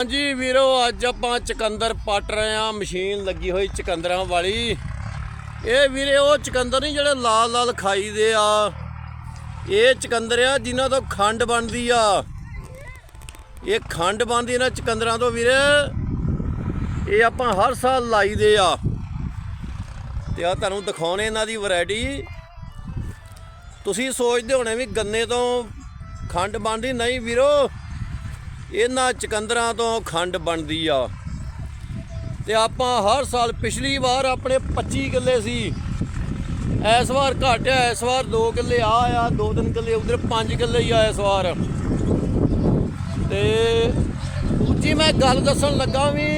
ਹਾਂਜੀ ਵੀਰੋ, ਅੱਜ ਆਪਾਂ ਚਕੰਦਰ ਪੱਟ ਰਹੇ ਆ ਮਸ਼ੀਨ ਲੱਗੀ ਹੋਈ ਚਕੰਦਰਾਂ ਵਾਲੀ। ਇਹ ਵੀਰੇ, ਉਹ ਚਕੰਦਰ ਨਹੀਂ ਜਿਹੜੇ ਲਾਲ ਲਾਲ ਖਾਈ ਦੇ ਆ। ਇਹ ਚਕੰਦਰ ਆ ਜਿਨ੍ਹਾਂ ਤੋਂ ਖੰਡ ਬਣਦੀ ਆ। ਇਹ ਖੰਡ ਬਣਦੀ ਇਹਨਾਂ ਚਕੰਦਰਾਂ ਤੋਂ ਵੀਰੇ। ਇਹ ਆਪਾਂ ਹਰ ਸਾਲ ਲਾਈਦੇ ਆ। ਤੇ ਆ ਤੁਹਾਨੂੰ ਦਿਖਾਉਣੇ ਇਹਨਾਂ ਦੀ ਵੈਰਾਈਟੀ। ਤੁਸੀਂ ਸੋਚਦੇ ਹੋਣੇ ਵੀ ਗੰਨੇ ਤੋਂ ਖੰਡ ਬਣਦੀ ਨਹੀਂ ਵੀਰੋ। ਇਹਨਾਂ ਚਕੰਦਰਾਂ ਤੋਂ ਖੰਡ ਬਣਦੀ ਆ। ਤੇ ਆਪਾਂ ਹਰ ਸਾਲ ਪਿਛਲੀ ਵਾਰ ਆਪਣੇ 25 ਕਿੱਲੇ ਸੀ। ਇਸ ਵਾਰ ਘੱਟ ਆ, ਇਸ ਵਾਰ 2 ਕਿੱਲੇ ਆ ਆ 2-3 ਕਿੱਲੇ, ਉਧਰ 5 ਕਿੱਲੇ ਹੀ ਆ ਇਸ ਵਾਰ। ਤੇ ਦੂਜੀ ਮੈਂ ਗੱਲ ਦੱਸਣ ਲੱਗਾ ਵੀ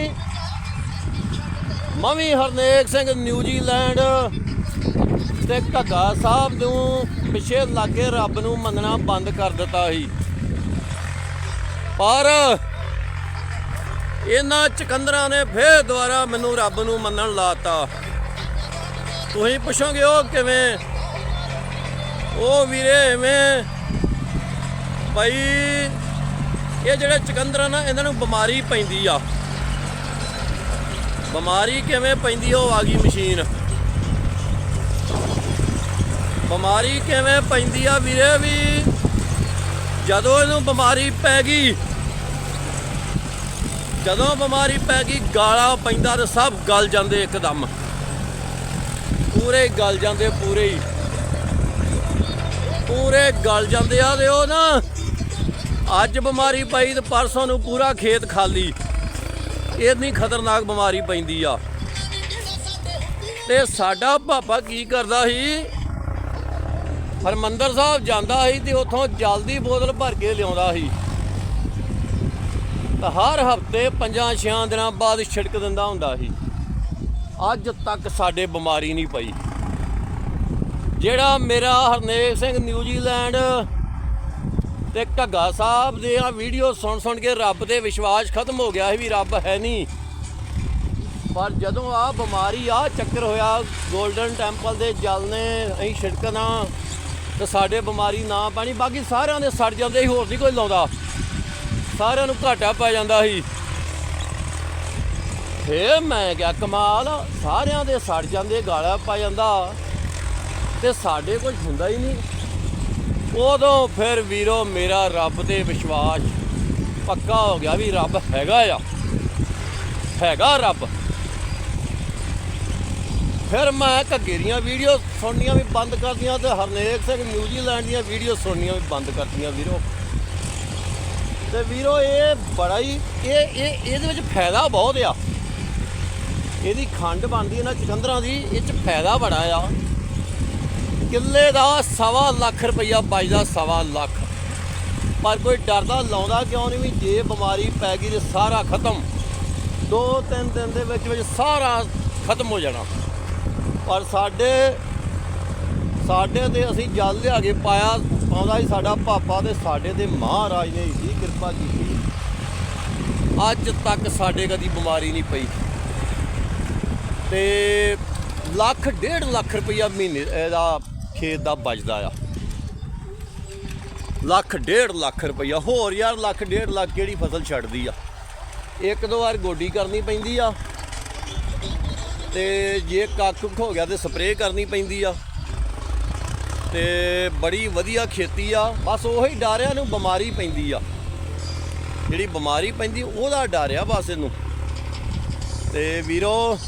ਮੈਂ ਵੀ ਹਰਨੇਕ ਸਿੰਘ ਨਿਊਜ਼ੀਲੈਂਡ ਤੇ ਘੱਗਾ ਸਾਹਿਬ ਨੂੰ ਪਿੱਛੇ ਲਾਗੇ ਰੱਬ ਨੂੰ ਮੰਨਣਾ ਬੰਦ ਕਰ ਦਿੱਤਾ ਸੀ। ਪਰ ਇਹਨਾਂ ਚਕੰਦਰਾਂ ਨੇ ਫੇਰ ਦੁਬਾਰਾ ਮੈਨੂੰ ਰੱਬ ਨੂੰ ਮੰਨਣ ਲਾਤਾ। ਤੁਸੀਂ ਪੁੱਛੋਗੇ ਉਹ ਕਿਵੇਂ? ਉਹ ਵੀਰੇ ਐਵੇਂ ਭਾਈ ਇਹ ਜਿਹੜੇ ਚਕੰਦਰਾਂ ਨਾ, ਇਹਨਾਂ ਨੂੰ ਬਿਮਾਰੀ ਪੈਂਦੀ ਆ। ਬਿਮਾਰੀ ਕਿਵੇਂ ਪੈਂਦੀ ਉਹ ਆ ਗਈ ਮਸ਼ੀਨ। ਬਿਮਾਰੀ ਕਿਵੇਂ ਪੈਂਦੀ ਆ ਵੀਰੇ ਵੀ ਜਦੋਂ ਇਹਨੂੰ ਬਿਮਾਰੀ ਪੈ ਗਈ, ਜਦੋਂ ਬਿਮਾਰੀ ਪੈ ਗਈ, ਗਾਲਾ ਪੈਂਦਾ ਤੇ ਸਭ ਗਲ ਜਾਂਦੇ ਇੱਕਦਮ। ਪੂਰੇ ਗਲ ਜਾਂਦੇ, ਪੂਰੇ ਹੀ। ਪੂਰੇ ਗਲ ਜਾਂਦੇ ਆ ਤੇ ਉਹ ਨਾ ਅੱਜ ਬਿਮਾਰੀ ਪਈ ਤੇ ਪਰਸੋਂ ਨੂੰ ਪੂਰਾ ਖੇਤ ਖਾਲੀ। ਇੰਨੀ ਖਤਰਨਾਕ ਬਿਮਾਰੀ ਪੈਂਦੀ ਆ। ਤੇ ਸਾਡਾ ਪਾਪਾ ਕੀ ਕਰਦਾ ਸੀ? ਹਰਮੰਦਰ ਸਾਹਿਬ ਜਾਂਦਾ ਸੀ ਤੇ ਉੱਥੋਂ ਜਲਦੀ ਬੋਤਲ ਭਰ ਕੇ ਲਿਆਉਂਦਾ ਸੀ। ਤਾਂ ਹਰ ਹਫ਼ਤੇ ਪੰਜਾਂ ਛਿਆਂ ਦਿਨਾਂ ਬਾਅਦ ਛਿੜਕ ਦਿੰਦਾ ਹੁੰਦਾ ਸੀ। ਅੱਜ ਤੱਕ ਸਾਡੇ ਬਿਮਾਰੀ ਨਹੀਂ ਪਈ। ਜਿਹੜਾ ਮੇਰਾ ਹਰਨੇਕ ਸਿੰਘ ਨਿਊਜ਼ੀਲੈਂਡ ਤੇ ਘੱਗਾ ਸਾਹਿਬ ਦੇ ਆ ਵੀਡੀਓ ਸੁਣ ਸੁਣ ਕੇ ਰੱਬ ਤੇ ਵਿਸ਼ਵਾਸ ਖਤਮ ਹੋ ਗਿਆ ਸੀ ਵੀ ਰੱਬ ਹੈ ਨਹੀਂ। ਪਰ ਜਦੋਂ ਆ ਬਿਮਾਰੀ ਆ ਚੱਕਰ ਹੋਇਆ 골ਡਨ ਟੈਂਪਲ ਦੇ ਜਲ ਨੇ ਅਸੀਂ ਛਿੜਕਣਾ ਤੇ ਸਾਡੇ ਬਿਮਾਰੀ ਨਾ ਪਾਣੀ, ਬਾਕੀ ਸਾਰਿਆਂ ਦੇ ਸੜ ਜਾਂਦੇ ਸੀ, ਹੋਰ ਨਹੀਂ ਕੋਈ ਲਾਉਂਦਾ। ਸਾਰਿਆਂ ਨੂੰ ਘਾਟਾ ਪੈ ਜਾਂਦਾ ਸੀ। ਫੇਰ ਮੈਂ ਕਿਹਾ, ਕਮਾਲ, ਸਾਰਿਆਂ ਦੇ ਸੜ ਜਾਂਦੇ, ਗਾਲਾ ਪਾ ਜਾਂਦਾ। ਤੇ ਸਾਡੇ ਕੁਝ ਹੁੰਦਾ ਹੀ ਨਹੀਂ। ਉਦੋਂ ਫਿਰ ਵੀਰੋ, ਮੇਰਾ ਰੱਬ ਤੇ ਵਿਸ਼ਵਾਸ ਪੱਕਾ ਹੋ ਗਿਆ ਵੀ ਰੱਬ ਹੈਗਾ ਆ। ਹੈਗਾ ਰੱਬ। ਫਿਰ ਮੈਂ ਘੱਗੇ ਦੀਆਂ ਵੀਡੀਓ ਸੁਣਨੀਆਂ ਵੀ ਬੰਦ ਕਰਦੀਆਂ ਤੇ ਹਰਨੇਕ ਸਿੰਘ ਨਿਊਜ਼ੀਲੈਂਡ ਦੀਆਂ ਵੀਡੀਓ ਸੁਣਨੀਆਂ ਵੀ ਬੰਦ ਕਰਦੀਆਂ ਵੀਰੋ। ਤੇ ਵੀਰੋ, ਇਹ ਬੜਾ ਹੀ, ਇਹ ਇਹ, ਇਹਦੇ ਵਿੱਚ ਫਾਇਦਾ ਬਹੁਤ ਆ। ਇਹਦੀ ਖੰਡ ਬਣਦੀ ਹੈ ਨਾ ਚਕੰਦਰਾਂ ਦੀ, ਇਹ ਚ ਫਾਇਦਾ ਬੜਾ ਆ। ਕਿੱਲੇ ਦਾ ਸਵਾ ਲੱਖ ਰੁਪਈਆ ਬਚਦਾ, ਸਵਾ ਲੱਖ। ਪਰ ਕੋਈ ਡਰਦਾ ਲਾਉਂਦਾ ਕਿਉਂ ਨਹੀਂ ਵੀ ਜੇ ਬਿਮਾਰੀ ਪੈ ਗਈ ਤੇ ਸਾਰਾ ਖਤਮ। ਦੋ ਤਿੰਨ ਦਿਨ ਦੇ ਵਿੱਚ ਵਿੱਚ ਸਾਰਾ ਖਤਮ ਹੋ ਜਾਣਾ। ਪਰ ਸਾਡੇ ਸਾਡੇ ਤੇ ਅਸੀਂ ਜਲ ਲਿਆ ਕੇ ਪਾਇਆ ਪਾਉਂਦਾ ਸੀ ਸਾਡਾ ਪਾਪਾ ਤੇ ਸਾਡੇ ਤੇ ਮਹਾਰਾਜ ਨੇ ਹੀ ਕਿਰਪਾ ਕੀਤੀ। ਅੱਜ ਤੱਕ ਸਾਡੇ ਕਦੀ ਬਿਮਾਰੀ ਨਹੀਂ ਪਈ। ਤੇ ਲੱਖ, ਡੇਢ ਲੱਖ ਰੁਪਈਆ ਮਹੀਨੇ ਇਹਦਾ ਖੇਤ ਦਾ ਬਚਦਾ ਆ। ਲੱਖ, ਡੇਢ ਲੱਖ ਰੁਪਈਆ। ਹੋਰ ਯਾਰ ਲੱਖ, ਡੇਢ ਲੱਖ ਕਿਹੜੀ ਫਸਲ ਛੱਡਦੀ ਆ? ਇੱਕ ਦੋ ਵਾਰ ਗੋਡੀ ਕਰਨੀ ਪੈਂਦੀ ਆ। ਤੇ ਜੇ ਕੱਖ ਕੁੱਖ ਹੋ ਗਿਆ ਤੇ ਸਪਰੇਅ ਕਰਨੀ ਪੈਂਦੀ ਆ। ਤੇ ਬੜੀ ਵਧੀਆ ਖੇਤੀ ਆ। ਬਸ ਉਹੀ ਡਾਰਿਆਂ ਨੂੰ ਬਿਮਾਰੀ ਪੈਂਦੀ ਆ। ਜਿਹੜੀ ਬਿਮਾਰੀ ਪੈਂਦੀ, ਉਹਦਾ ਡਰ ਆ ਬਸ ਇਹਨੂੰ। ਤੇ ਵੀਰੋ,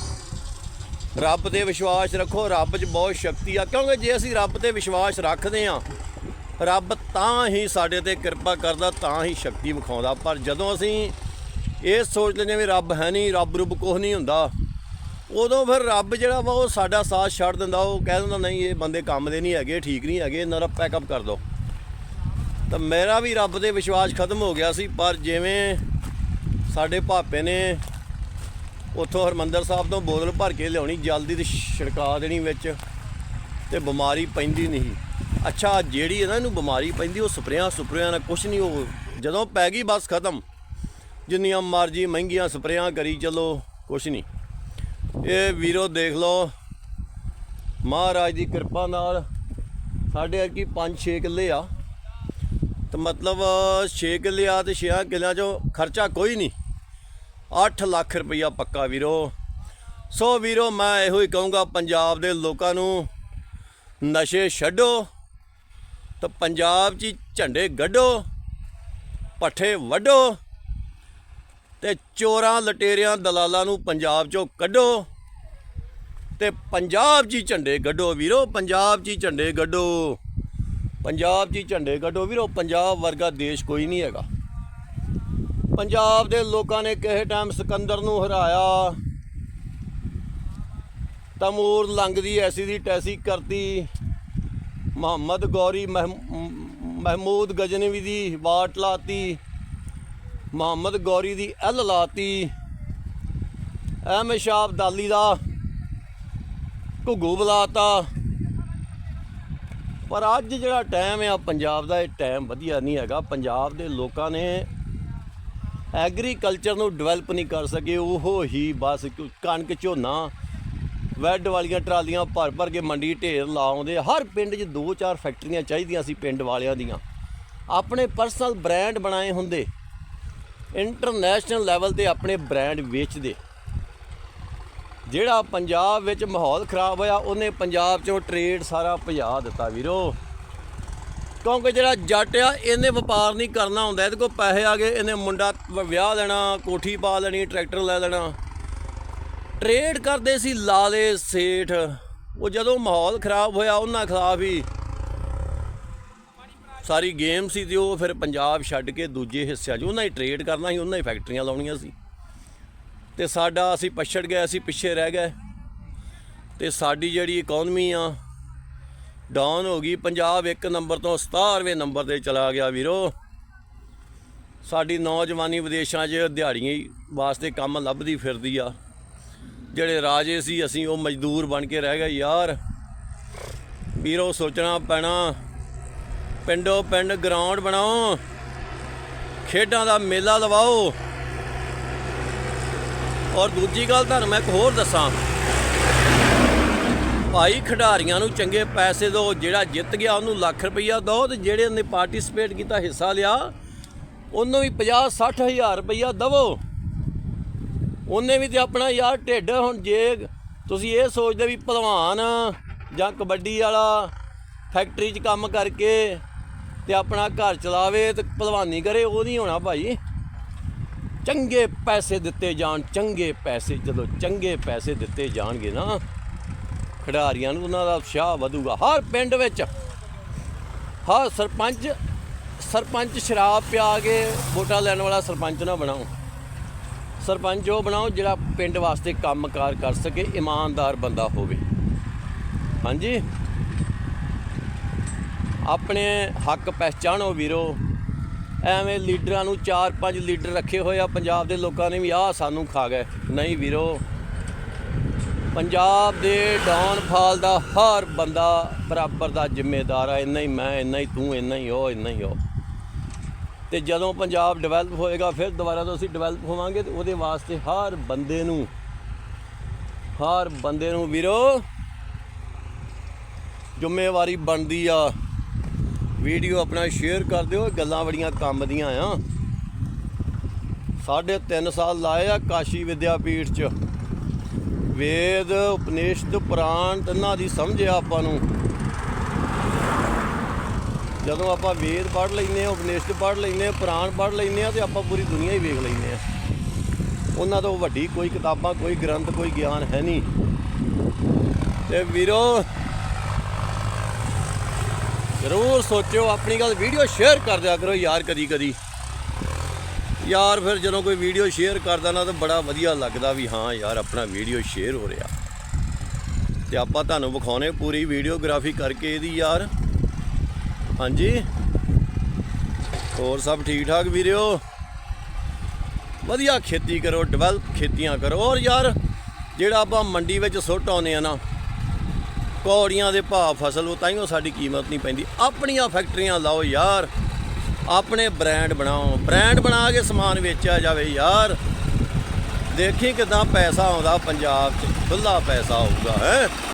ਰੱਬ ਤੇ ਵਿਸ਼ਵਾਸ ਰੱਖੋ, ਰੱਬ 'ਚ ਬਹੁਤ ਸ਼ਕਤੀ ਆ। ਕਿਉਂਕਿ ਜੇ ਅਸੀਂ ਰੱਬ ਤੇ ਵਿਸ਼ਵਾਸ ਰੱਖਦੇ ਆ, ਰੱਬ ਤਾਂ ਹੀ ਸਾਡੇ ਤੇ ਕਿਰਪਾ ਕਰਦਾ, ਤਾਂ ਹੀ ਸ਼ਕਤੀ ਵਿਖਾਉਂਦਾ। ਪਰ ਜਦੋਂ ਅਸੀਂ ਇਹ ਸੋਚ ਲੈਂਦੇ ਵੀ ਰੱਬ ਹੈ ਨਹੀਂ, ਰੱਬ ਰੁੱਬ ਕੁਛ ਨਹੀਂ ਹੁੰਦਾ ਉਦੋਂ ਫਿਰ ਰੱਬ ਜਿਹੜਾ ਵਾ ਉਹ ਸਾਡਾ ਸਾਥ ਛੱਡ ਦਿੰਦਾ, ਉਹ ਕਹਿ ਦਿੰਦਾ, ਨਹੀਂ, ਇਹ ਬੰਦੇ ਕੰਮ ਦੇ ਨਹੀਂ ਹੈਗੇ, ਠੀਕ ਨਹੀਂ ਹੈਗੇ, ਇਹਨਾਂ ਦਾ ਪੈਕਅਪ ਕਰ ਦਿਓ ਤਾਂ ਮੇਰਾ ਵੀ ਰੱਬ ਤੇ ਵਿਸ਼ਵਾਸ ਖਤਮ ਹੋ ਗਿਆ ਸੀ, ਪਰ ਜਿਵੇਂ ਸਾਡੇ ਭਾਪੇ ਨੇ ਉੱਥੋਂ ਹਰਮੰਦਰ ਸਾਹਿਬ ਤੋਂ ਬੋਤਲ ਭਰ ਕੇ ਲਿਆਉਣੀ, ਜਲਦੀ ਤੇ ਛਿੜਕਾ ਦੇਣੀ ਵਿੱਚ, ਤੇ ਬਿਮਾਰੀ ਪੈਂਦੀ ਨਹੀਂ। ਅੱਛਾ, ਜਿਹੜੀ ਨਾ ਇਹਨੂੰ ਬਿਮਾਰੀ ਪੈਂਦੀ, ਉਹ ਸਪਰੇਆਂ ਸਪਰੇਆਂ ਨਾਲ ਕੁਛ ਨਹੀਂ, ਉਹ ਜਦੋਂ ਪੈ ਗਈ, ਬਸ ਖਤਮ। ਜਿੰਨੀਆਂ ਮਰਜ਼ੀ ਮਹਿੰਗੀਆਂ ਸਪਰੇਆਂ ਕਰੀ, ਚੱਲੋ, ਕੁਛ ਨਹੀਂ। ਇਹ ਵੀਰੋ ਦੇਖ ਲਓ। ਮਹਾਰਾਜ ਦੀ ਕਿਰਪਾ ਨਾਲ ਸਾਡੇ ਅੱਗੇ 5-6 ਕਿੱਲੇ ਆ। ਤੇ ਮਤਲਬ 6 ਕਿੱਲੇ ਆ ਤੇ 6 ਕਿੱਲਿਆਂ ਚੋਂ ਖਰਚਾ ਕੋਈ ਨਹੀਂ। 8 ਲੱਖ ਰੁਪਈਆ ਪੱਕਾ ਵੀਰੋ। ਸੋ ਵੀਰੋ, ਮੈਂ ਇਹੋ ਹੀ ਕਹੂੰਗਾ, ਪੰਜਾਬ ਦੇ ਲੋਕਾਂ ਨੂੰ ਨਸ਼ੇ ਛੱਡੋ ਤਾਂ ਪੰਜਾਬ 'ਚ ਹੀ ਝੰਡੇ ਗੱਡੋ, ਪੱਠੇ ਵੱਢੋ। ਤੇ ਚੋਰਾਂ ਲਟੇਰਿਆਂ ਦਲਾਲਾਂ ਨੂੰ ਪੰਜਾਬ 'ਚੋਂ ਕੱਢੋ ਤੇ ਪੰਜਾਬ 'ਚ ਹੀ ਝੰਡੇ ਗੱਡੋ ਵੀਰੋ, ਪੰਜਾਬ 'ਚ ਹੀ ਝੰਡੇ ਗੱਡੋ। ਪੰਜਾਬ 'ਚ ਹੀ ਝੰਡੇ ਗੱਡੋ ਵੀਰੋ, ਪੰਜਾਬ ਵਰਗਾ ਦੇਸ਼ ਕੋਈ ਨਹੀਂ ਹੈਗਾ। ਪੰਜਾਬ ਦੇ ਲੋਕਾਂ ਨੇ ਕਿਸੇ ਟਾਈਮ ਸਿਕੰਦਰ ਨੂੰ ਹਰਾਇਆ। ਤਮੂਰ ਲੰਗਦੀ ਐਸੀ ਦੀ ਟੈਸੀ ਕਰਤੀ। ਮੁਹੰਮਦ ਗੌਰੀ ਮਹਿਮ- ਮਹਿਮੂਦ ਗਜਨਵੀ ਦੀ ਬਾਟ ਲਾਤੀ। ਮੁਹੰਮਦ ਗੌਰੀ ਦੀ ਐਲ ਲਾਤੀ। ਅਹਿਮਦ ਸ਼ਾਹ ਅਬਦਾਲੀ ਦਾ ਘੁੱਗੂ ਬੁਲਾਤਾ। ਪਰ ਅੱਜ ਜਿਹੜਾ ਟਾਈਮ ਆ, ਪੰਜਾਬ ਦਾ ਇਹ ਟਾਈਮ ਵਧੀਆ ਨਹੀਂ ਹੈਗਾ। ਪੰਜਾਬ ਦੇ ਲੋਕਾਂ ਨੇ ਐਗਰੀਕਲਚਰ ਨੂੰ ਡਿਵੈਲਪ ਨਹੀਂ ਕਰ ਸਕੇ। ਉਹ ਹੀ ਬਸ ਕਣਕ ਝੋਨਾ, ਵੈਡ ਵਾਲੀਆਂ ਟਰਾਲੀਆਂ ਭਰ ਭਰ ਕੇ ਮੰਡੀ ਢੇਰ ਲਾਉਂਦੇ। ਹਰ ਪਿੰਡ 'ਚ ਦੋ ਚਾਰ ਫੈਕਟਰੀਆਂ ਚਾਹੀਦੀਆਂ ਸੀ ਪਿੰਡ ਵਾਲਿਆਂ ਦੀਆਂ। ਆਪਣੇ ਪਰਸਨਲ ਬ੍ਰਾਂਡ ਬਣਾਏ ਹੁੰਦੇ। ਇੰਟਰਨੈਸ਼ਨਲ ਲੈਵਲ ਤੇ ਆਪਣੇ ਬ੍ਰਾਂਡ ਵੇਚਦੇ। ਜਿਹੜਾ ਪੰਜਾਬ ਵਿੱਚ ਮਾਹੌਲ ਖਰਾਬ ਹੋਇਆ, ਉਹਨੇ ਪੰਜਾਬ 'ਚੋਂ ਟ੍ਰੇਡ ਸਾਰਾ ਭਜਾ ਦਿੱਤਾ ਵੀਰੋ। ਕਿਉਂਕਿ ਜਿਹੜਾ ਜੱਟ ਆ, ਇਹਨੇ ਵਪਾਰ ਨਹੀਂ ਕਰਨਾ ਹੁੰਦਾ। ਇਹਦੇ ਕੋਲ ਪੈਸੇ ਆ ਗਏ, ਇਹਨੇ ਮੁੰਡਾ ਵਿਆਹ ਲੈਣਾ, ਕੋਠੀ ਪਾ ਲੈਣੀ, ਟਰੈਕਟਰ ਲੈ ਲੈਣਾ। ਟ੍ਰੇਡ ਕਰਦੇ ਸੀ ਲਾਲੇ ਸੇਠ। ਉਹ ਜਦੋਂ ਮਾਹੌਲ ਖਰਾਬ ਹੋਇਆ, ਉਹਨਾਂ ਖਿਲਾਫ ਹੀ ਸਾਰੀ ਗੇਮ ਸੀ ਤੇ ਉਹ ਫਿਰ ਪੰਜਾਬ ਛੱਡ ਕੇ ਦੂਜੇ ਹਿੱਸਿਆਂ 'ਚ ਉਹਨਾਂ ਹੀ ਟ੍ਰੇਡ ਕਰਨਾ ਸੀ, ਉਹਨਾਂ ਹੀ ਫੈਕਟਰੀਆਂ ਲਾਉਣੀਆਂ ਸੀ। ਤੇ ਸਾਡਾ ਅਸੀਂ ਪਛੜ ਗਏ, ਅਸੀਂ ਪਿੱਛੇ ਰਹਿ ਗਏ। ਤੇ ਸਾਡੀ ਜਿਹੜੀ ਇਕਨੋਮੀ ਆ ਡਾਊਨ ਹੋ ਗਈ। ਪੰਜਾਬ ਇੱਕ ਨੰਬਰ ਤੋਂ 17ਵੇਂ ਨੰਬਰ ਤੇ ਚਲਾ ਗਿਆ ਵੀਰੋ। ਸਾਡੀ ਨੌਜਵਾਨੀ ਵਿਦੇਸ਼ਾਂ 'ਚ ਦਿਹਾੜੀਆਂ ਵਾਸਤੇ ਕੰਮ ਲੱਭਦੀ ਫਿਰਦੀ ਆ। ਜਿਹੜੇ ਰਾਜੇ ਸੀ, ਅਸੀਂ ਉਹ ਮਜ਼ਦੂਰ ਬਣ ਕੇ ਰਹਿ ਗਏ ਯਾਰ। ਵੀਰੋ, ਸੋਚਣਾ ਪੈਣਾ ਪਿੰਡੋ ਪਿੰਡ ਗਰਾਊਂਡ ਬਣਾਓ। ਖੇਡਾਂ ਦਾ ਮੇਲਾ ਲਵਾਓ। ਔਰ ਦੂਜੀ ਗੱਲ ਤੁਹਾਨੂੰ ਮੈਂ ਇੱਕ ਹੋਰ ਦੱਸਾਂ। ਭਾਈ ਖਿਡਾਰੀਆਂ ਨੂੰ ਚੰਗੇ ਪੈਸੇ ਦਿਓ, ਜਿਹੜਾ ਜਿੱਤ ਗਿਆ ਉਹਨੂੰ ਲੱਖ ਰੁਪਈਆ ਦਿਓ ਤੇ ਜਿਹੜੇ ਨੇ ਪਾਰਟਿਸਿਪੇਟ ਕੀਤਾ, ਹਿੱਸਾ ਲਿਆ, ਉਹਨੂੰ ਵੀ 50 60 ਹਜ਼ਾਰ ਰੁਪਈਆ ਦਵੋ। ਉਹਨੇ ਵੀ ਤੇ ਆਪਣਾ ਯਾਰ ਢਿੱਡ ਹੁਣ ਜੇ ਤੁਸੀਂ ਇਹ ਸੋਚਦੇ ਵੀ ਭਲਵਾਨ ਜਾਂ ਕਬੱਡੀ ਵਾਲਾ ਫੈਕਟਰੀ 'ਚ ਕੰਮ ਕਰਕੇ ਤੇ ਆਪਣਾ ਘਰ ਚਲਾਵੇ ਤੇ ਭਲਵਾਨੀ ਕਰੇ, ਉਹ ਨਹੀਂ ਹੋਣਾ ਭਾਈ। ਚੰਗੇ ਪੈਸੇ ਦਿੱਤੇ ਜਾਣ, ਚੰਗੇ ਪੈਸੇ, ਜਦੋਂ ਚੰਗੇ ਪੈਸੇ ਦਿੱਤੇ ਜਾਣਗੇ ਨਾ, ਖਿਡਾਰੀਆਂ ਨੂੰ ਉਹਨਾਂ ਦਾ ਉਤਸ਼ਾਹ ਵਧੂਗਾ। ਹਰ ਪਿੰਡ ਵਿੱਚ ਹਰ ਸਰਪੰਚ ਸਰਪੰਚ ਸ਼ਰਾਬ ਪਿਆ ਕੇ ਵੋਟਾਂ ਲੈਣ ਵਾਲਾ ਸਰਪੰਚ ਨਾ ਬਣਾਓ। ਸਰਪੰਚ ਉਹ ਬਣਾਓ ਜਿਹੜਾ ਪਿੰਡ ਵਾਸਤੇ ਕੰਮਕਾਰ ਕਰ ਸਕੇ, ਇਮਾਨਦਾਰ ਬੰਦਾ ਹੋਵੇ। ਹਾਂਜੀ? ਆਪਣੇ ਹੱਕ ਪਹਿਚਾਣੋ ਵੀਰੋ। ਐਵੇਂ ਲੀਡਰਾਂ ਨੂੰ 4-5 ਲੀਡਰ ਰੱਖੇ ਹੋਏ ਆ, ਪੰਜਾਬ ਦੇ ਲੋਕਾਂ ਨੇ ਵੀ ਆਹ ਸਾਨੂੰ ਖਾ ਗਏ। ਨਹੀਂ ਵੀਰੋ, ਪੰਜਾਬ ਦੇ ਡਾਊਨਫਾਲ ਦਾ ਹਰ ਬੰਦਾ ਬਰਾਬਰ ਦਾ ਜ਼ਿੰਮੇਦਾਰ ਆ, ਇੰਨਾ ਹੀ ਮੈਂ, ਇੰਨਾ ਹੀ ਤੂੰ, ਇੰਨਾ ਹੀ ਉਹ, ਇੰਨਾ ਹੀ ਉਹ। ਤੇ ਜਦੋਂ ਪੰਜਾਬ ਡਿਵੈਲਪ ਹੋਏਗਾ, ਫਿਰ ਦੁਬਾਰਾ ਤੋਂ ਅਸੀਂ ਡਿਵੈਲਪ ਹੋਵਾਂਗੇ ਤੇ ਉਹਦੇ ਵਾਸਤੇ ਹਰ ਬੰਦੇ ਨੂੰ, ਹਰ ਬੰਦੇ ਨੂੰ ਵੀਰੋ, ਜ਼ਿੰਮੇਵਾਰੀ ਬਣਦੀ ਆ। ਵੀਡੀਓ ਆਪਣਾ ਸ਼ੇਅਰ ਕਰ ਦਿਓ, ਗੱਲਾਂ ਬੜੀਆਂ ਕੰਮ ਦੀਆਂ ਆ। ਸਾਢੇ 3 ਸਾਲ ਲਾਏ ਆ ਕਾਸ਼ੀ ਵਿਦਿਆਪੀਠ ਚ। ਵੇਦ, ਉਪਨਿਸ਼ਦ, ਪੁਰਾਣ, ਤਿੰਨਾਂ ਦੀ ਸਮਝ ਆ ਆਪਾਂ ਨੂੰ। ਜਦੋਂ ਆਪਾਂ ਵੇਦ ਪੜ੍ਹ ਲੈਨੇ ਆ, ਉਪਨਿਸ਼ਦ ਪੜ੍ਹ ਲੈਨੇ ਆ, ਪੁਰਾਣ ਪੜ੍ਹ ਲੈਨੇ ਆ, ਤੇ ਆਪਾਂ ਪੂਰੀ ਦੁਨੀਆ ਹੀ ਵੇਖ ਲੈਨੇ ਆ। ਉਹਨਾਂ ਤੋਂ ਵੱਡੀ ਕੋਈ ਕਿਤਾਬਾਂ, ਕੋਈ ਗ੍ਰੰਥ, ਕੋਈ ਗਿਆਨ ਹੈ ਨਹੀਂ। ਤੇ ਵੀਰੋ ਜ਼ਰੂਰ ਸੋਚਿਓ, ਆਪਣੀ ਗੱਲ ਵੀਡੀਓ ਸ਼ੇਅਰ ਕਰ ਦਿਆ ਕਰੋ ਯਾਰ ਕਦੀ ਕਦੀ। ਯਾਰ ਫਿਰ ਜਦੋਂ ਕੋਈ ਵੀਡੀਓ ਸ਼ੇਅਰ ਕਰਦਾ ਨਾ ਤਾਂ ਬੜਾ ਵਧੀਆ ਲੱਗਦਾ ਵੀ ਹਾਂ ਯਾਰ, ਆਪਣਾ ਵੀਡੀਓ ਸ਼ੇਅਰ ਹੋ ਰਿਹਾ। ਤੇ ਆਪਾਂ ਤੁਹਾਨੂੰ ਵਿਖਾਉਣੇ ਪੂਰੀ ਵੀਡੀਓਗ੍ਰਾਫੀ ਕਰਕੇ ਇਹਦੀ ਯਾਰ। ਹਾਂਜੀ? ਹੋਰ ਸਭ ਠੀਕ ਠਾਕ ਵੀਰਿਓ? ਵਧੀਆ ਖੇਤੀ ਕਰੋ ਡਿਵੈਲਪ ਖੇਤੀਆਂ ਕਰੋ। ਔਰ ਯਾਰ, ਜਿਹੜਾ ਆਪਾਂ ਮੰਡੀ ਵਿੱਚ ਸੁੱਟ ਆਉਂਦੇ ਆ ਨਾ ਕੌੜੀਆਂ ਦੇ ਭਾਅ ਫਸਲ, ਉਹ ਤਾਈਓ ਸਾਡੀ ਕੀਮਤ ਨਹੀਂ ਪੈਂਦੀ। ਆਪਣੀਆਂ ਫੈਕਟਰੀਆਂ ਲਾਓ ਯਾਰ। ਆਪਣੇ ਬ੍ਰਾਂਡ ਬਣਾਓ। ਬ੍ਰਾਂਡ ਬਣਾ ਕੇ ਸਮਾਨ ਵੇਚਿਆ ਜਾਵੇ ਯਾਰ। ਦੇਖੀ ਕਿਦਾਂ ਪੈਸਾ ਆਉਂਦਾ ਪੰਜਾਬ 'ਚ। ਖੁੱਲਾ ਪੈਸਾ ਆਊਗਾ, ਹੈ?